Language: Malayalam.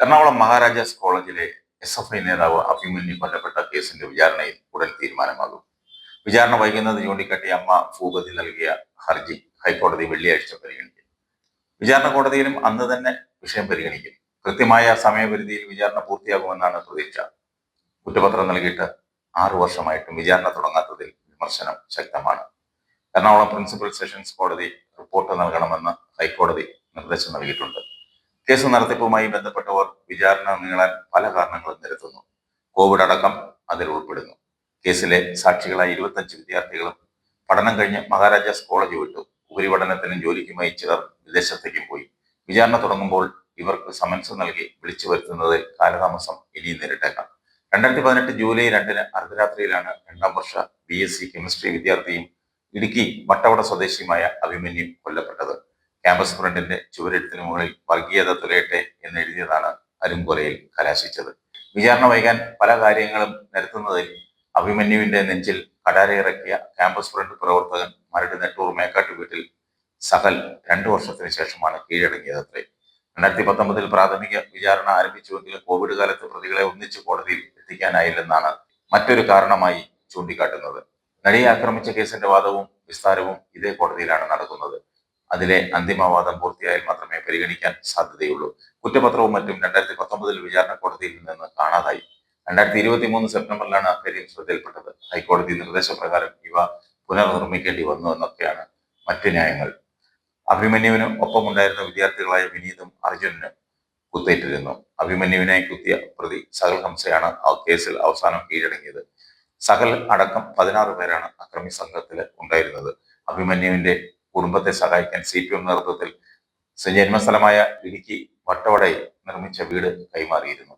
എറണാകുളം മഹാരാജാസ് കോളേജിലെ എസ് എഫ് ഐ നേതാവ് അഭിമന്യു കൊല്ലപ്പെട്ട കേസിന്റെ വിചാരണയിൽ ഉടൻ തീരുമാനമാകും. വിചാരണ വൈകുന്നത് ചൂണ്ടിക്കാട്ടി അമ്മ ഭൂപതി നൽകിയ ഹർജി ഹൈക്കോടതി വെള്ളിയാഴ്ച പരിഗണിക്കും. വിചാരണ കോടതിയിലും അന്ന് തന്നെ വിഷയം പരിഗണിക്കും. കൃത്യമായ സമയപരിധിയിൽ വിചാരണ പൂർത്തിയാകുമെന്നാണ് പ്രതീക്ഷ. കുറ്റപത്രം നൽകിയിട്ട് ആറു വർഷമായിട്ടും വിചാരണ തുടങ്ങാത്തതിൽ വിമർശനം ശക്തമാണ്. എറണാകുളം പ്രിൻസിപ്പൽ സെഷൻസ് കോടതി റിപ്പോർട്ട് നൽകണമെന്ന് ഹൈക്കോടതി നിർദ്ദേശം നൽകിയിട്ടുണ്ട്. കേസ് നടത്തിപ്പുമായി ബന്ധപ്പെട്ടവർ വിചാരണ നീളാൻ പല കാരണങ്ങളും നിരത്തുന്നു. കോവിഡ് അടക്കം അതിൽ ഉൾപ്പെടുന്നു. കേസിലെ സാക്ഷികളായ ഇരുപത്തഞ്ച് വിദ്യാർത്ഥികളും പഠനം കഴിഞ്ഞ് മഹാരാജാസ് കോളേജ് വിട്ടു. ഉപരിപഠനത്തിനും ജോലിക്കുമായി ചിലർ വിദേശത്തേക്കും പോയി. വിചാരണ തുടങ്ങുമ്പോൾ ഇവർക്ക് സമൻസ് നൽകി വിളിച്ചു വരുത്തുന്നതിൽ കാലതാമസം ഇനിയും നേരിട്ടേക്കാം. രണ്ടായിരത്തി പതിനെട്ട് ജൂലൈ രണ്ടിന് അർദ്ധരാത്രിയിലാണ് രണ്ടാം വർഷ ബി എസ് സി കെമിസ്ട്രി വിദ്യാർത്ഥിയും ഇടുക്കി വട്ടവട സ്വദേശിയുമായ അഭിമന്യു കൊല്ലപ്പെട്ടത്. ക്യാമ്പസ് ഫ്രണ്ടിന്റെ ചുവരെഴുത്തിന് മുകളിൽ വർഗീയത തുലയട്ടെ എന്ന് എഴുതിയതാണ് അരുംകൊലയിൽ കലാശിച്ചത്. വിചാരണ വൈകാൻ പല കാര്യങ്ങളും നിരത്തുന്നതിൽ അഭിമന്യുവിന്റെ നെഞ്ചിൽ കടാരയിറക്കിയ ക്യാമ്പസ് ഫ്രണ്ട് പ്രവർത്തകൻ മരട് നെട്ടൂർ മേക്കാട്ട് വീട്ടിൽ സഹൽ രണ്ടു വർഷത്തിന് ശേഷമാണ് കീഴടങ്ങിയത് അത്രേ രണ്ടായിരത്തി പത്തൊമ്പതിൽ പ്രാഥമിക വിചാരണ ആരംഭിച്ചുവെങ്കിലും കോവിഡ് കാലത്ത് പ്രതികളെ ഒന്നിച്ച് കോടതിയിൽ എത്തിക്കാനായില്ലെന്നാണ് മറ്റൊരു കാരണമായി ചൂണ്ടിക്കാട്ടുന്നത്. നടിയെ ആക്രമിച്ച കേസിന്റെ വാദവും വിസ്താരവും ഇതേ കോടതിയിലാണ് നടക്കുന്നത്. അതിലെ അന്തിമവാദം പൂർത്തിയായാൽ മാത്രമേ പരിഗണിക്കാൻ സാധ്യതയുള്ളൂ. കുറ്റപത്രവും മറ്റും രണ്ടായിരത്തി പത്തൊമ്പതിൽ വിചാരണ കോടതിയിൽ നിന്ന് കാണാതായി. രണ്ടായിരത്തി ഇരുപത്തി മൂന്ന് സെപ്റ്റംബറിലാണ് അക്കാര്യം ശ്രദ്ധയിൽപ്പെട്ടത്. ഹൈക്കോടതി നിർദ്ദേശപ്രകാരം ഇവ പുനർനിർമ്മിക്കേണ്ടി വന്നു എന്നൊക്കെയാണ് മറ്റു ന്യായങ്ങൾ. അഭിമന്യുവിന് ഒപ്പമുണ്ടായിരുന്ന വിദ്യാർത്ഥികളായ വിനീതും അർജുനും കുത്തേറ്റിരുന്നു അഭിമന്യുവിനെ കുത്തിയ പ്രതി സകൽ ഹംസയാണ് ആ കേസിൽ അവസാനം കീഴടങ്ങിയത്. സകൽ അടക്കം പതിനാറ് പേരാണ് അക്രമി സംഘത്തിൽ ഉണ്ടായിരുന്നത്. അഭിമന്യുവിന്റെ കുടുംബത്തെ സഹായിക്കാൻ സി പി എം നേതൃത്വത്തിൽ ജന്മസ്ഥലമായ ഇടുക്കി വട്ടവടയിൽ നിർമ്മിച്ച വീട് കൈമാറിയിരുന്നു.